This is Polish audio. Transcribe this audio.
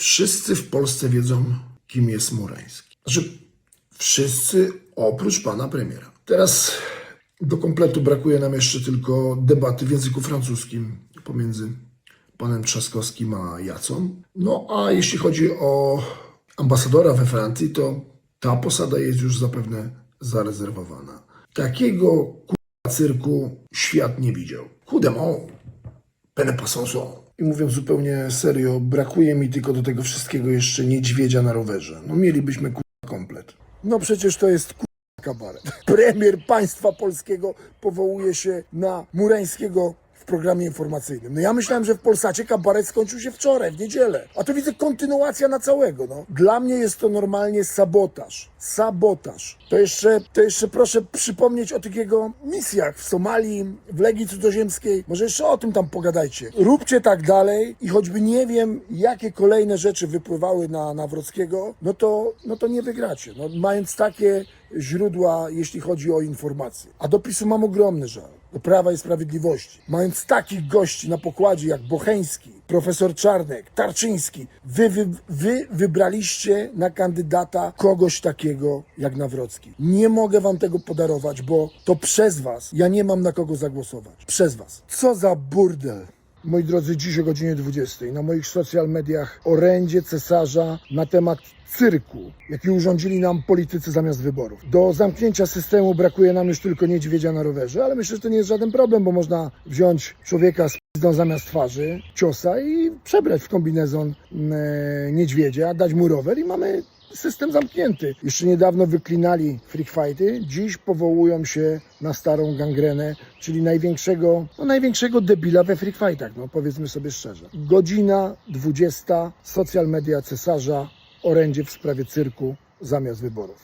Wszyscy w Polsce wiedzą, kim jest Murański. Znaczy, wszyscy oprócz pana premiera. Teraz do kompletu brakuje nam jeszcze tylko debaty w języku francuskim pomiędzy panem Trzaskowskim a Jacą. No a jeśli chodzi o ambasadora we Francji, to ta posada jest już zapewne zarezerwowana. Takiego k***a cyrku świat nie widział. Kudemon, pene passanson. I mówiąc zupełnie serio, brakuje mi tylko do tego wszystkiego jeszcze niedźwiedzia na rowerze. No mielibyśmy k***a komplet. No przecież to jest k***a kabaret. Premier państwa polskiego powołuje się na Murańskiego programie informacyjnym. No ja myślałem, że w Polsacie kabaret skończył się wczoraj, w niedzielę. A to widzę kontynuacja na całego, no. Dla mnie jest to normalnie sabotaż. Sabotaż. To jeszcze, to jeszcze proszę przypomnieć o tych jego misjach w Somalii, w Legii Cudzoziemskiej. Może jeszcze o tym tam pogadajcie. Róbcie tak dalej i choćby nie wiem, jakie kolejne rzeczy wypływały na Nawrockiego, no to, no to nie wygracie. No, mając takie źródła, jeśli chodzi o informacje. A do PiSu mam ogromny żal. Do Prawa i Sprawiedliwości. Mając takich gości na pokładzie jak Bocheński, profesor Czarnek, Tarczyński, wy, wy, wy wybraliście na kandydata kogoś takiego jak Nawrocki. Nie mogę wam tego podarować, bo to przez was ja nie mam na kogo zagłosować. Przez was. Co za burdel. Moi drodzy, dziś o godzinie 20 na moich social mediach orędzie cesarza na temat cyrku, jaki urządzili nam politycy zamiast wyborów. Do zamknięcia systemu brakuje nam już tylko niedźwiedzia na rowerze, ale myślę, że to nie jest żaden problem, bo można wziąć człowieka z pizdą zamiast twarzy, ciosa i przebrać w kombinezon e, niedźwiedzia, dać mu rower i mamy system zamknięty. Jeszcze niedawno wyklinali freak fighty, dziś powołują się na starą gangrenę, czyli największego, no największego debila we freak fightach, no powiedzmy sobie szczerze. Godzina 20, social media cesarza, orędzie w sprawie cyrku zamiast wyborów.